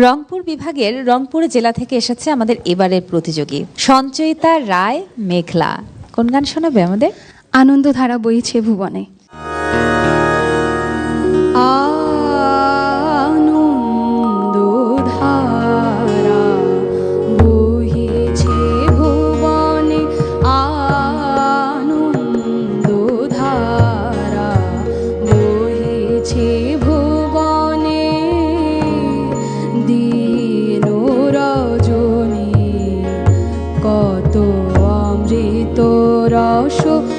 রংপুর বিভাগের রংপুর জেলা থেকে এসেছে আমাদের এবারের প্রতিযোগী। সঞ্চয়িতা রায়, মেঘলা। কোন গান শোনাবে আমাদের? আনন্দধারা বইছে ভুবনে। 我说。